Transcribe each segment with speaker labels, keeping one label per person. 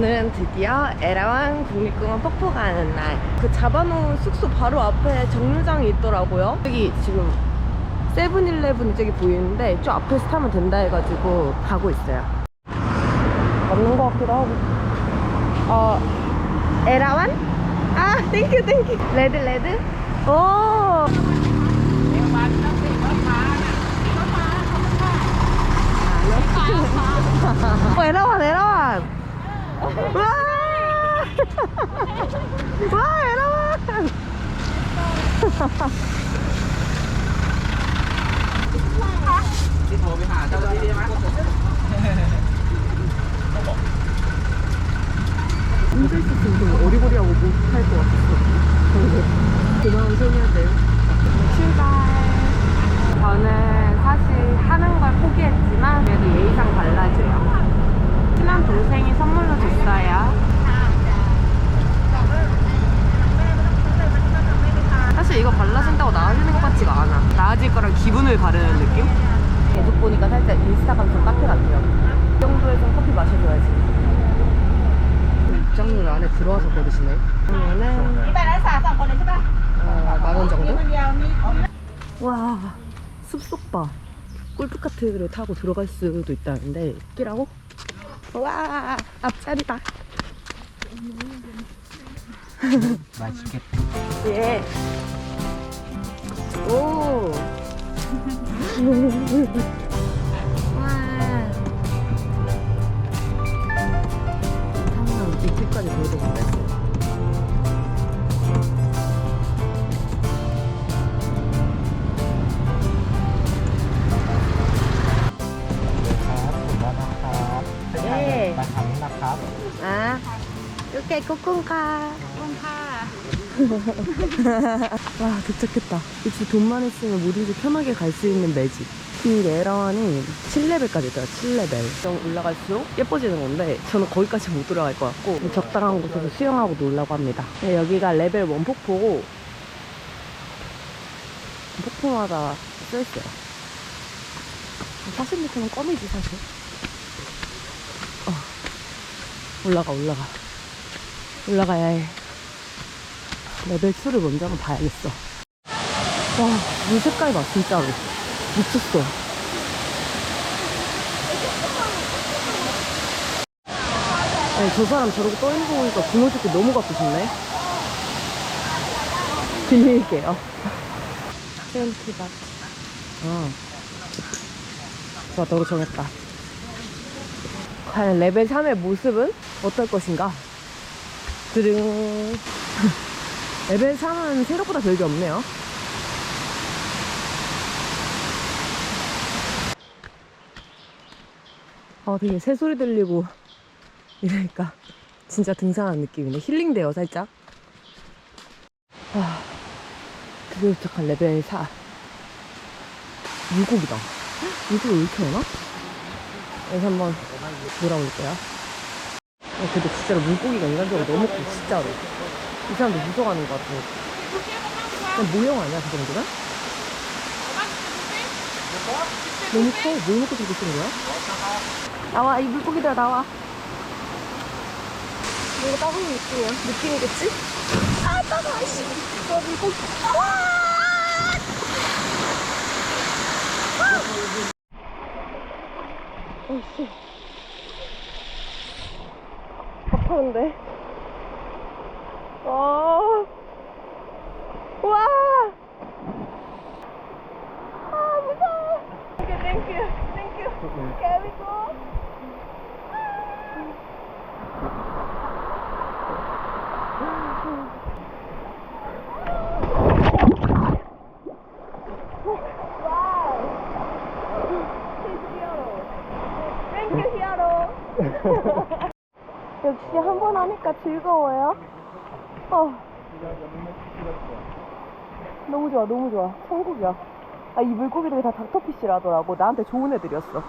Speaker 1: 오늘은 드디어 에라완 국립공원 폭포 가는 날. 그 잡아놓은 숙소 바로 앞에 정류장이 있더라고요. 여기 지금 세븐일레븐 저기 보이는데 저 앞에서 타면 된다 해가지고 가고 있어요. 맞는 것 같기도 하고. 어, 에라완? 아, 땡큐, 땡큐. 레드, 레드? 오! 어, 에라완, 에라완! 와! 와, 좀 어리버리하고 못할 것 같았어. 그만 소녀들 출발. 저는 사실 하는 걸 포기했지만 그래도 예의상 발라줘요. 친한 동생이 선물로 줬어요. 사실 이거 발라준다고 나아지는 것 같지가 느껴질 거랑 기분을 바르는 느낌? 계속 보니까 살짝 인스타 감성 카페 같아요. 이 정도에서 커피 마셔줘야지. 입장료 안에 들어와서 고르시네. 그러면은 어, 만원 정도? 와 숲속 봐. 골프카트를 타고 들어갈 수도 있다는데 끼라고? 와 앞자리다.
Speaker 2: 맛있겠다.
Speaker 1: 예. ว้วถ้าเคิดคิดก่อนคือ
Speaker 2: ตรงนี้นะครับ
Speaker 1: อะยูเกะกุ๊กกุ้งค่ะ
Speaker 3: กุ้งค่ะ
Speaker 1: 와, 도착했다. 역시 돈만 있으면 뭐든지 편하게 갈 수 있는 매직. 이 레런이 7레벨까지 있어요, 7레벨. 좀 올라갈수록 예뻐지는 건데, 저는 거기까지 못 올라갈 것 같고, 적당한 곳에서 수영하고 놀라고 합니다. 네, 여기가 레벨 1 폭포고, 폭포마다 써있어요. 40m는 껌이지, 사실. 어, 올라가, 올라가. 올라가야 해. 레벨 2를 먼저 한번 봐야겠어. 와, 물 색깔 봐, 진짜로. 미쳤어. 아니, 저 사람 저렇게 떠있는 거 보니까 붕어 죽기 너무 갖고 싶네. 빌릴게요. 트렌티바. 어. 좋아, 너로 정했다. 과연 레벨 3의 모습은 어떨 것인가? 드릉. 레벨 3은 생각보다 별게 없네요. 아, 되게 새소리 들리고 이러니까 진짜 등산하는 느낌이네. 힐링돼요, 살짝. 아, 드디어 도착한 레벨 4. 물고기다. 물고기 왜 이렇게 많아? 여기서 한번 놀아볼게요. 어, 근데 진짜로 물고기가 인간적으로 너무 커, 진짜로. 이 사람들 무서워하는 것 같아. 그냥 모형 아니야, 그 정도면? 너무 커. 뭘 먹고 저렇게 쓰는 거야? 나와, 이 물고기들 나와. 뭔가 따뜻한 느낌이야. 느낌이겠지? 아, 따가워, 씨. 어, 물고기. 와! 어, 씨. 아파는데. 와. 와. 아, 무서워. 땡큐, 땡큐, 땡큐. Here we go. 역시 한 번 하니까 즐거워요. 어. 너무 좋아, 너무 좋아. 천국이야. 아, 이 물고기들이 다 닥터피쉬라더라고. 나한테 좋은 애들이었어.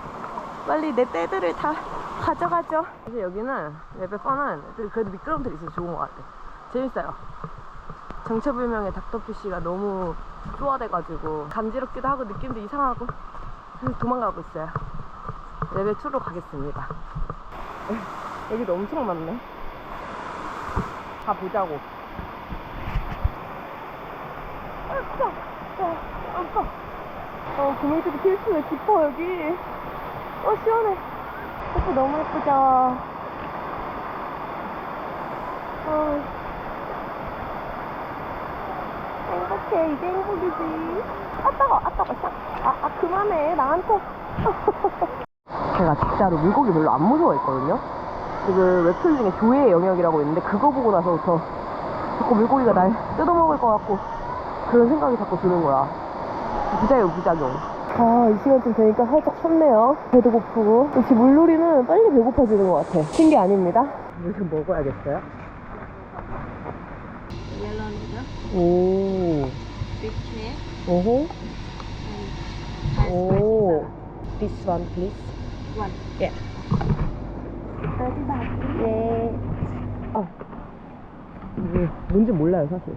Speaker 1: 빨리 내 떼들을 다 가져가죠. 사실 여기는 레벨 4는 애들이 그래도 미끄럼틀이 있어서 좋은 것 같아. 재밌어요. 정체불명의 닥터피쉬가 너무 쪼아돼가지고 간지럽기도 하고 느낌도 이상하고 그래서 도망가고 있어요. 레벨 2로 가겠습니다. 여기도 엄청 많네. 가보자고. 아까, 어, 아까. 어, 구물들이 필수네. 깊어, 여기. 어, 시원해. 꽃도 너무 예쁘죠? 어. 행복해. 이제 행복이지. 아, 따가, 아, 따가, 싹. 아, 아, 그만해. 나한테. 제가 진짜로 물고기 별로 안 무서워했거든요. 그 웹툰 중에 조의 영역이라고 있는데 그거 보고 나서부터 자꾸 물고기가 날 뜯어먹을 것 같고 그런 생각이 자꾸 드는 거야. 부작용, 부작용. 아, 이 시간쯤 되니까 살짝 춥네요. 배도 고프고. 역시 물놀이는 빨리 배고파지는 것 같아. 신기 아닙니다. 물 좀 먹어야겠어요?
Speaker 3: yellow noodle,
Speaker 1: 오,
Speaker 3: tray,
Speaker 1: 오호,
Speaker 3: spicy
Speaker 1: 오. This one, please.
Speaker 3: One.
Speaker 1: 예.
Speaker 3: 30 baht.
Speaker 1: 예. 아. 이게 뭔지 몰라요, 사실.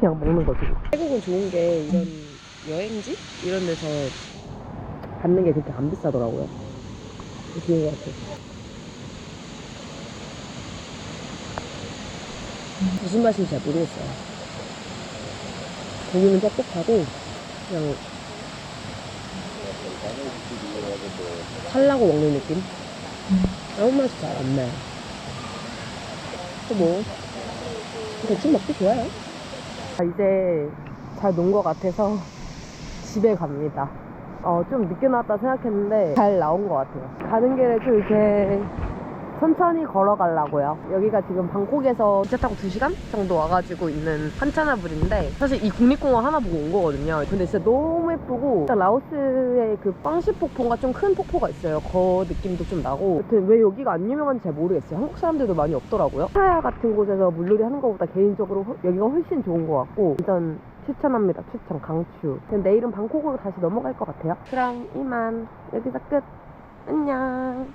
Speaker 1: 그냥 먹는 거지. 태국은 좋은 게 이런 여행지? 이런 데서 받는 게 그렇게 안 비싸더라고요. 것 같아요. 무슨 맛인지 잘 모르겠어요. 고기는 뻑뻑하고, 그냥 살라고 먹는 느낌? 아무 맛이 잘 안 나요. 또 뭐, 대충 먹기 좋아요. 아, 이제 잘 논 것 같아서 집에 갑니다. 어, 좀 늦게 나왔다 생각했는데 잘 나온 것 같아요. 가는 길에 좀 이렇게 천천히 걸어가려고요. 여기가 지금 방콕에서 기차 타고 2시간 정도 와가지고 있는 한차나불인데 사실 이 국립공원 하나 보고 온 거거든요. 근데 진짜 너무 예쁘고 라오스의 그 빵시 폭포가 좀 큰 폭포가 있어요. 그 느낌도 좀 나고 여튼 왜 여기가 안 유명한지 잘 모르겠어요. 한국 사람들도 많이 없더라고요. 파야 같은 곳에서 물놀이 하는 것보다 개인적으로 허- 여기가 훨씬 좋은 것 같고 일단 추천합니다. 추천 강추. 내일은 방콕으로 다시 넘어갈 것 같아요. 그럼 이만 여기서 끝. 안녕.